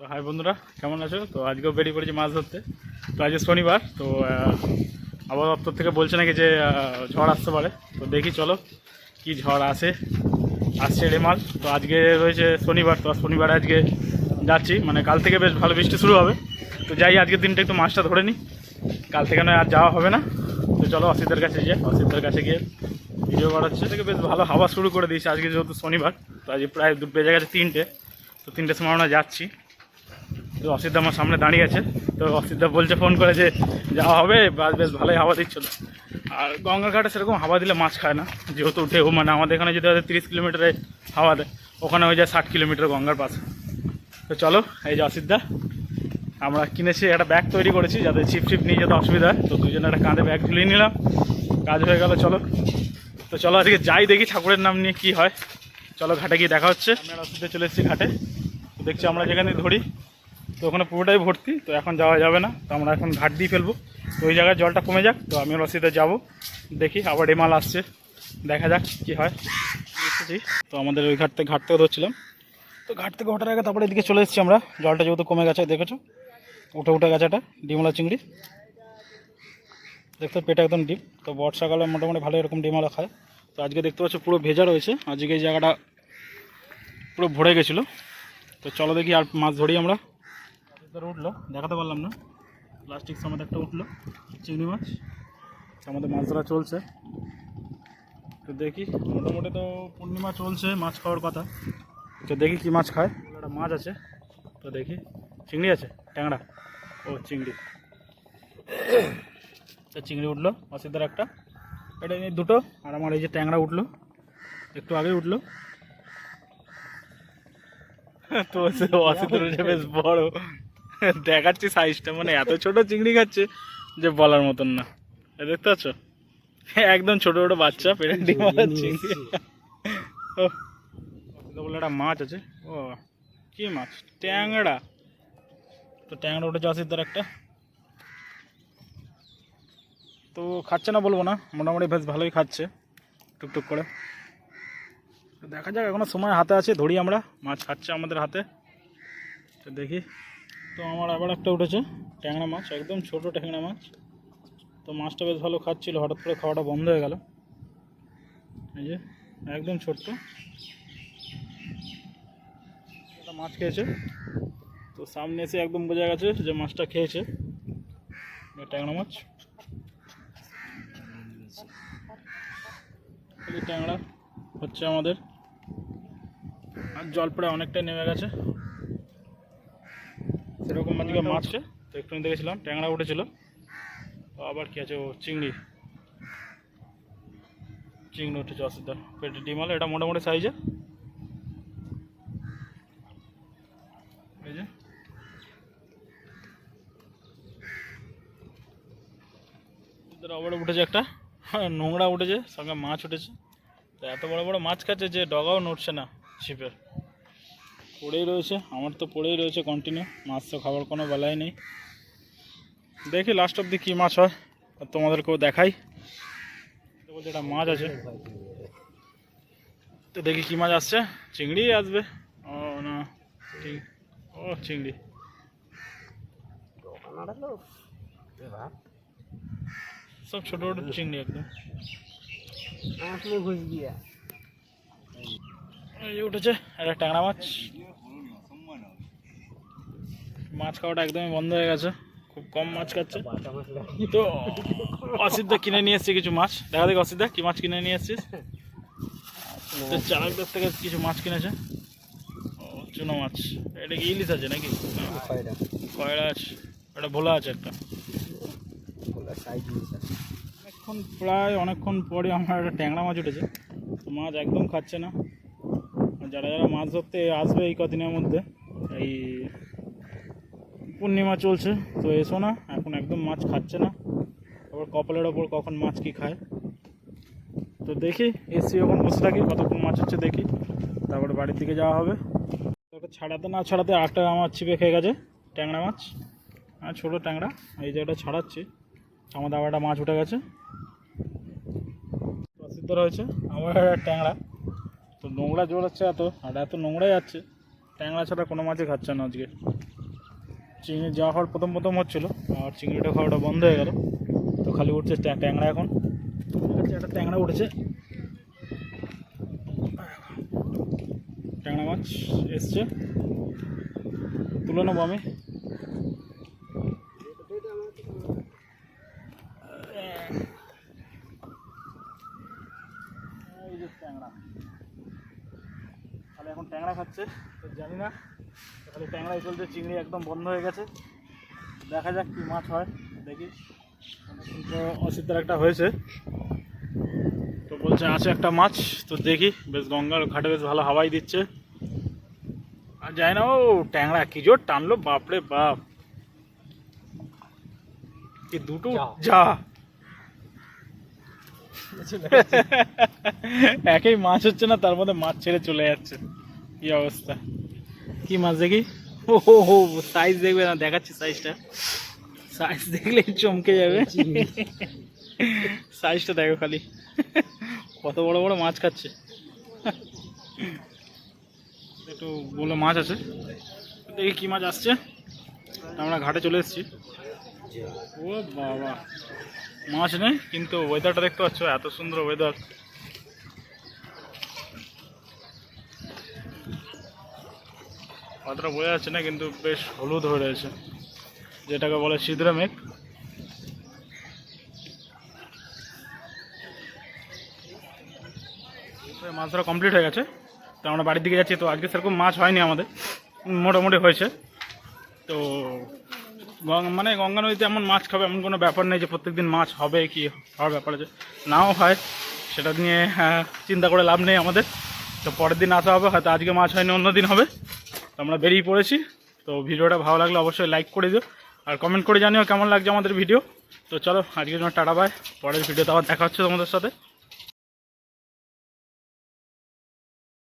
তো হাই বন্ধুরা, কেমন আছো? তো আজকেও বেরিয়ে পড়েছি মাছ ধরতে। তো আজকে শনিবার, তো আবহাওয়া দপ্তর থেকে বলছে নাকি যে ঝড় আসতে পারে। তো দেখি চলো কি ঝড় আসে, আসছে রে রেমাল তো আজকে রয়েছে শনিবার, তো শনিবার আজকে যাচ্ছি। মানে কাল থেকে বেশ ভালো বৃষ্টি শুরু হবে। তো যাই, আজকের দিনটা একটু মাছটা ধরে নিই কাল থেকে নয়, আর যাওয়া হবে না। তো চলো অসিতের কাছে যাই অসিতের কাছে গিয়ে ভিডিও করা হচ্ছে থেকে বেশ ভালো হাওয়া শুরু করে দিয়েছে আজকে যেহেতু শনিবার। তো আজকে প্রায় দু, বেজে গেছে তিনটে। তো তিনটের সময় আমরা যাচ্ছি। তো অসিদ্ধা আমার সামনে দাঁড়িয়ে আছে। তো অসিদ্ধা বলছে, ফোন করে যে যাওয়া হবে? বাস, বেশ, ভালোই হাওয়া দিচ্ছিল। আর গঙ্গার ঘাটে সেরকম হাওয়া দিলে মাছ খায় না। যেহেতু ঢেউ মানে আমাদের এখানে যদি হয়তো তিরিশ কিলোমিটারে হাওয়া দেয়, ওখানে হয়ে যায় ষাট কিলোমিটার গঙ্গার পাশে। তো চলো, এই যে অসিদ্ধা আমরা কিনেছি একটা ব্যাগ তৈরি করেছি, যাতে ছিপ ছিপ নিয়ে যেতে অসুবিধা হয়। তো দুজনে একটা কাঁধে ব্যাগ ঝুলিয়ে নিলাম। কাজ হয়ে গেল, চলো। তো চলো, আজকে যাই দেখি ঠাকুরের নাম নিয়ে কি হয়। চলো, ঘাটে গিয়ে দেখা হচ্ছে। আমরা অসুবিধা চলে এসেছি ঘাটে। দেখছি আমরা যেখানে ধরি। তো ওখানে পুরোটাই ভর্তি, তো এখন যাওয়া যাবে না, তো আমরা এখন ঘাট দিয়ে ফেলব। তো ওই জায়গায় জলটা কমে যাক, তো আমি রসিদে যাব, দেখি আবার রেমাল আসছে, দেখা যাক কি হয়। তো আমাদের ওই ঘাট থেকে ঘাট থেকে ধরছিলাম। তো ঘাট থেকে ওঠার আগে তারপরে এদিকে চলে এসেছি আমরা, জলটা যেহেতু কমে গেছে, দেখেছ? উঠে উঠে গেছে একটা ডিমলা চিংড়ি। দেখতে পেটে একদম ডিম, তো বর্ষাকালে মোটামুটি ভালো এরকম ডিমলা খায়। তো আজকে দেখতে পাচ্ছ পুরো ভেজা রয়েছে, আজকে এই জায়গাটা পুরো ভরে গেছিল। তো চলো দেখি আর মাছ ধরি আমরা। ধরে উঠল, দেখাতে পারলাম না। প্লাস্টিক সমেত একটা উঠল, চিংড়ি মাছ। আমাদের মাছ ধরা চলছে। তো দেখি, মোটামুটি তো পূর্ণিমা চলছে, মাছ খাওয়ার কথা। তো দেখি কি মাছ খায়। একটা মাছ আছে, তো দেখি। চিংড়ি আছে, ট্যাংরা। ও, চিংড়ি। তো চিংড়ি উঠল অসিদ্ধার একটা। এটা নিয়ে দুটো, আর আমার এই যে ট্যাংরা উঠল, একটু আগে উঠল। তো সে বেশ বড়। দেখাচ্ছি সাইজটা মানে এত ছোট চিংড়ি খাচ্ছে যে বলার মতন না। দেখতে পাচ্ছ? একদম ছোট ছোট বাচ্চা পেটে ডিমালা চিংড়ি। ও বলে একটা মাছ আছে। ও কি মাছ? ট্যাংরা। তো ট্যাংরা উঠেছে অসিদ্ধার একটা। তো খাচ্ছে না বলব না মোটামুটি বেশ ভালোই খাচ্ছে টুকটুক করে। দেখা যাক এখনও সময় হাতে আছে ধরি আমরা মাছ খাচ্ছে আমাদের হাতে। তো দেখি। তো আমার আবার একটা উঠেছে, ট্যাংরা মাছ, একদম ছোট ট্যাংরা মাছ। তো মাছটা বেশ ভালো খাচ্ছিল, হঠাৎ করে খাওয়াটা বন্ধ হয়ে গেল। এই যে, একদম ছোট্ট। একটা মাছ খেয়েছে। তো সামনে এসে একদম বোঝা গেছে যে মাছটা খেয়েছে। ট্যাংরা মাছ। ট্যাংরা হচ্ছে আমাদের। আর জল প্রায় অনেকটাই নেমে গেছে। সেরকম আজকে মাছছে তো একটু দেখেছিলাম ট্যাংরা উঠেছিল। তো আবার কি আছে ও চিংড়ি। চিংড়ি উঠেছে অসুবিধা পেটে ডিমাল এটা মোটামুটি সাইজে এই যে। আবার উঠেছে একটা। হ্যাঁ, নোংরা উঠেছে সঙ্গে মাছ উঠেছে। তো এত বড় বড় মাছ খাচ্ছে যে ডগাও নড়ছে না ছিপের। পড়েই রয়েছে, আমার তো পড়েই রয়েছে কন্টিনিউ মাছ তো খাবার কোনো বেলাই নেই। দেখি লাস্ট অব্দি কী মাছ হয়, আর তোমাদেরকেও দেখাই। বলছে একটা মাছ আছে। তো দেখি কী মাছ আসছে, চিংড়ি আসবে। ও না ও চিংড়ি। সব ছোট ছোট চিংড়ি একদম। উঠেছে একটা ট্যাংরা মাছ। মাছ খাওয়াটা একদমই বন্ধ হয়ে গেছে খুব কম মাছ খাচ্ছে। তো অসিদ্ধা কিনে নিয়ে এসছি কিছু মাছ। দেখা দেখি অসিদ্ধা কি মাছ কিনে নিয়ে এসছিস? চালকদের থেকে কিছু মাছ কিনেছে। ও চুনো মাছ। এটা কি ইলিশ আছে নাকি? কয়লা আছে। এটা ভোলা আছে একটা। অনেকক্ষণ প্রায় অনেকক্ষণ পরে আমার একটা ট্যাংরা মাছ উঠেছে। মাছ একদম খাচ্ছে না। যারা যারা মাছ ধরতে আসবে এই কদিনের মধ্যে, এই পূর্ণিমা চলছে, তো এসো না, এখন একদম মাছ খাচ্ছে না। আবার কপালের ওপর কখন মাছ কি খায়? তো দেখি এসি এখন বসে থাকি, কতক্ষণ মাছ হচ্ছে দেখি। তারপরে বাড়ির দিকে যাওয়া হবে। ওটা ছাড়াতে না ছাড়াতে আটটা আমার ছিপে খেয়ে গেছে, ট্যাংরা মাছ। হ্যাঁ ছোটো ট্যাংরা, এই জায়গাটা ছাড়াচ্ছি। আমাদের আবার একটা মাছ উঠে গেছে। প্রসিদ্ধ রয়েছে আমার একটা ট্যাংরা। নোংরা হচ্ছে এত, আর এত নোংরা যাচ্ছে। ট্যাংরা ছাড়া কোনো মাছই খাচ্ছে না আজকে। চিংড়ি যাওয়া হওয়ার প্রথম প্রথম হচ্ছিল, আর চিংড়িটা খাওয়াটা বন্ধ হয়ে গেল। তো খালি উঠছে ট্যাংরা এখন। একটা ট্যাংরা উঠেছে। ট্যাংরা মাছ এসছে। তুলে নেব আমি। ট্যাংরা। তাহলে এখন ট্যাংরা খাচ্ছে। তো জানি না তাহলে ট্যাংরাই চলছে চিংড়ি একদম বন্ধ হয়ে গেছে। দেখা যাক কি মাছ হয় দেখি। তো অসিদ্ধের একটা হয়েছে। তো বলছে আছে একটা মাছ তো দেখি। বেশ গঙ্গার ঘাটে বেশ ভালো হাওয়াই দিচ্ছে। আর যায় না ও ট্যাংরা কি জোর টানলো বাপরে বাপ। কি দুটো যা। একই মাছ হচ্ছে না তার মধ্যে মাছ ছেড়ে চলে যাচ্ছে। কি অবস্থা? কি মাছ দেখি? ও হো সাইজ দেখবে না, দেখাচ্ছি সাইজটা সাইজ দেখলেই চমকে যাবে। সাইজটা দেখো খালি। কত বড় বড় মাছ খাচ্ছে। একটু বলে মাছ আছে। দেখি কি মাছ আসছে। আমরা ঘাটে চলে এসেছি। ও বাবা। মাছ নেই, কিন্তু ওয়েদারটা দেখতে পাচ্ছ, এত সুন্দর ওয়েদার অতটা বোঝা যাচ্ছে না কিন্তু বেশ হলুদ হয়ে রয়েছে। যেটাকে বলে সিদ্রা মেঘ মাছ ধরা কমপ্লিট হয়ে গেছে। তো আমরা বাড়ির দিকে যাচ্ছি তো আজকে সেরকম মাছ হয়নি আমাদের। মোটামুটি হয়েছে। তো মানে গঙ্গা নদীতে এমন মাছ খাবে এমন কোনো ব্যাপার নেই যে প্রত্যেকদিন মাছ হবে কি হওয়ার ব্যাপার আছে। নাও হয় সেটা নিয়ে আহ, চিন্তা করে লাভ নেই আমাদের। তো পরের দিন আসা হবে হয়তো আজকে মাছ হয়নি অন্য দিন হবে। তো আমরা বেরিয়ে পড়েছি। তো ভিডিওটা ভালো লাগলে অবশ্যই লাইক করে দিও। আর কমেন্ট করে জানিও কেমন লাগছে আমাদের ভিডিও তো চলো, আজকের জন্য টাটা বাই পরের ভিডিওতে আবার দেখা হচ্ছে তোমাদের সাথে।